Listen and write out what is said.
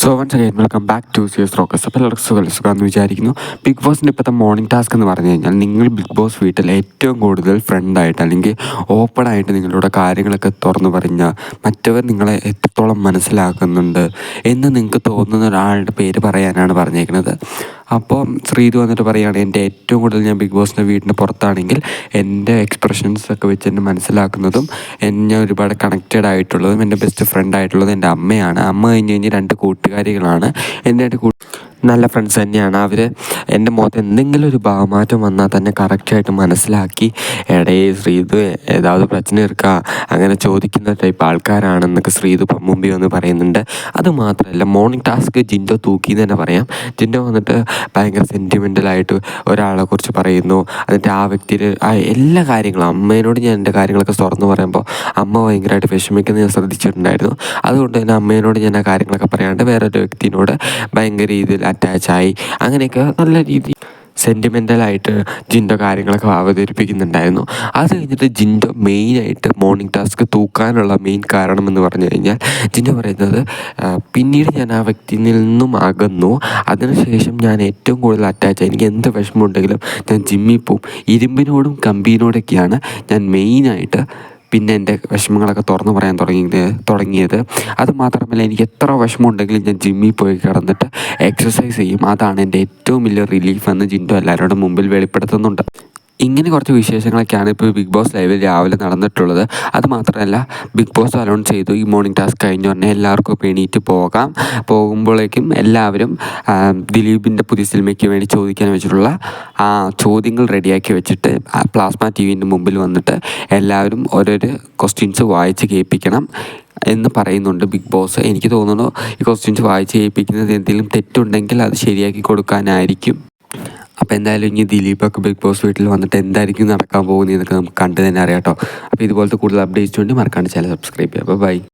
So once again welcome back to സിയസ് റോക്കസ് അപ്പോൾ എല്ലാവർക്കും സുഖം സുഖമെന്ന് വിചാരിക്കുന്നു. ബിഗ് ബോസിന്റെ ഇപ്പോഴത്തെ മോർണിംഗ് ടാസ്ക് എന്ന് പറഞ്ഞു കഴിഞ്ഞാൽ നിങ്ങൾ ബിഗ് ബോസ് വീട്ടിൽ ഏറ്റവും കൂടുതൽ ഫ്രണ്ടായിട്ട് അല്ലെങ്കിൽ ഓപ്പണായിട്ട് നിങ്ങളുടെ കാര്യങ്ങളൊക്കെ തുറന്നു പറഞ്ഞ മറ്റവർ നിങ്ങളെ എത്രത്തോളം മനസ്സിലാക്കുന്നുണ്ട് എന്ന് നിങ്ങൾക്ക് തോന്നുന്ന ഒരാളുടെ പേര് പറയാനാണ് പറഞ്ഞേക്കുന്നത്. അപ്പോൾ ശ്രീതു വന്നിട്ട് പറയുകയാണ് എന്റെ ഏറ്റവും കൂടുതൽ ഞാൻ ബിഗ് ബോസിന്റെ വീടിന് പുറത്താണെങ്കിൽ എന്റെ എക്സ്പ്രഷൻസ് ഒക്കെ വെച്ച് എന്നെ മനസ്സിലാക്കുന്നതും എന്നെ ഒരുപാട് കണക്റ്റഡ് ആയിട്ടുള്ളതും എന്റെ ബെസ്റ്റ് ഫ്രണ്ട് ആയിട്ടുള്ളതും എന്റെ അമ്മയാണ്. അമ്മ കഴിഞ്ഞ് കഴിഞ്ഞ് രണ്ട് കൂട്ടുകാരികളാണ്. എന്റെ രണ്ട് നല്ല ഫ്രണ്ട്സ് തന്നെയാണ്. അവർ എന്റെ മുഖത്ത് എന്തെങ്കിലും ഒരു ഭാവമാറ്റം വന്നാൽ തന്നെ കറക്റ്റായിട്ട് മനസ്സിലാക്കി എടേ ശ്രീതു ഏതാവത് പ്രശ്നം എടുക്കുക അങ്ങനെ ചോദിക്കുന്ന ടൈപ്പ് ആൾക്കാരാണെന്നൊക്കെ ശ്രീതു മുമ്പിൽ വന്ന് പറയുന്നുണ്ട്. അത് മാത്രമല്ല മോർണിംഗ് ടാസ്ക് ജിൻഡോ തൂക്കി എന്ന് തന്നെ പറയാം. ജിൻഡോ വന്നിട്ട് ഭയങ്കര സെന്റിമെന്റലായിട്ട് ഒരാളെ കുറിച്ച് പറയുന്നു. എന്നിട്ട് ആ വ്യക്തിയുടെ എല്ലാ കാര്യങ്ങളും അമ്മേനോട് ഞാൻ എന്റെ കാര്യങ്ങളൊക്കെ തുറന്നു പറയുമ്പോൾ അമ്മ ഭയങ്കരമായിട്ട് വിഷമിക്കുന്നത് ഞാൻ ശ്രദ്ധിച്ചിട്ടുണ്ടായിരുന്നു. അതുകൊണ്ട് തന്നെ അമ്മേനോട് ഞാൻ ആ കാര്യങ്ങളൊക്കെ പറയാണ്ട് വേറൊരു വ്യക്തിനോട് ഭയങ്കര രീതിയിൽ അറ്റാച്ചായി. അങ്ങനെയൊക്കെ നല്ല രീതി സെന്റിമെന്റലായിട്ട് ജിൻഡോ കാര്യങ്ങളൊക്കെ അവതരിപ്പിക്കുന്നുണ്ടായിരുന്നു. അത് കഴിഞ്ഞിട്ട് ജിൻഡോ മെയിനായിട്ട് മോർണിംഗ് ടാസ്ക് തൂക്കാനുള്ള മെയിൻ കാരണം എന്ന് പറഞ്ഞു കഴിഞ്ഞാൽ ജിൻഡോ പറയുന്നത് പിന്നീട് ഞാൻ ആ വ്യക്തിയിൽ നിന്നും അകന്നു. അതിനുശേഷം ഞാൻ ഏറ്റവും കൂടുതൽ അറ്റാച്ച് എനിക്ക് എന്ത് വിഷമമുണ്ടെങ്കിലും ഞാൻ ജിമ്മിൽ ഇരുമ്പിനോടും കമ്പിനോടൊക്കെയാണ് ഞാൻ മെയിനായിട്ട് പിന്നെ എന്റെ വിഷമങ്ങളൊക്കെ തുറന്നു പറയാൻ തുടങ്ങി തുടങ്ങിയത്. അതുമാത്രമല്ല എനിക്ക് എത്ര വിഷമമുണ്ടെങ്കിലും ഞാൻ ജിമ്മിൽ പോയി കിടന്നിട്ട് എക്സസൈസ് ചെയ്യും. അതാണ് എന്റെ ഏറ്റവും വലിയ റിലീഫ് എന്ന് ജിൻഡോ എല്ലാവരുടെ മുമ്പിൽ വെളിപ്പെടുത്തുന്നുണ്ട്. ഇങ്ങനെ കുറച്ച് വിശേഷങ്ങളൊക്കെയാണ് ഇപ്പോൾ ബിഗ് ബോസ് ലൈവിൽ രാവിലെ നടന്നിട്ടുള്ളത്. അത് മാത്രമല്ല ബിഗ് ബോസ് അലോൺ ചെയ്തു. ഈ മോർണിംഗ് ടാസ്ക് കഴിഞ്ഞ ഉടനെ എല്ലാവർക്കും ഇപ്പോൾ എണീറ്റ് പോകാം. പോകുമ്പോഴേക്കും എല്ലാവരും ദിലീപിന്റെ പുതിയ സിനിമയ്ക്ക് വേണ്ടി ചോദിക്കാൻ വെച്ചിട്ടുള്ള ആ ചോദ്യങ്ങൾ റെഡിയാക്കി വെച്ചിട്ട് പ്ലാസ്മ ടി വിന്റെ മുമ്പിൽ വന്നിട്ട് എല്ലാവരും ഓരോരോ ക്വസ്റ്റ്യൻസ് വായിച്ച് കേൾപ്പിക്കണം എന്ന് പറയുന്നുണ്ട് ബിഗ് ബോസ് എനിക്ക് തോന്നുന്നു ഈ ക്വസ്റ്റ്യൻസ് വായിച്ച് കേൾപ്പിക്കുന്നത് എന്തെങ്കിലും തെറ്റുണ്ടെങ്കിൽ അത് ശരിയാക്കി കൊടുക്കാനായിരിക്കും. അപ്പോൾ എന്തായാലും ഇനി ദിലീപൊക്കെ ബിഗ് ബോസ് വീട്ടിൽ വന്നിട്ട് എന്തായിരിക്കും നടക്കാൻ പോകുന്നത് എന്നൊക്കെ നമുക്ക് കണ്ടു തന്നെ അറിയാം കേട്ടോ. അപ്പോൾ ഇതുപോലത്തെ കൂടുതൽ അപ്ഡേറ്റ്സ് വേണ്ടി മറക്കാണ്ട് ചാനൽ സബ്സ്ക്രൈബ് ചെയ്യുക. അപ്പോൾ ബൈ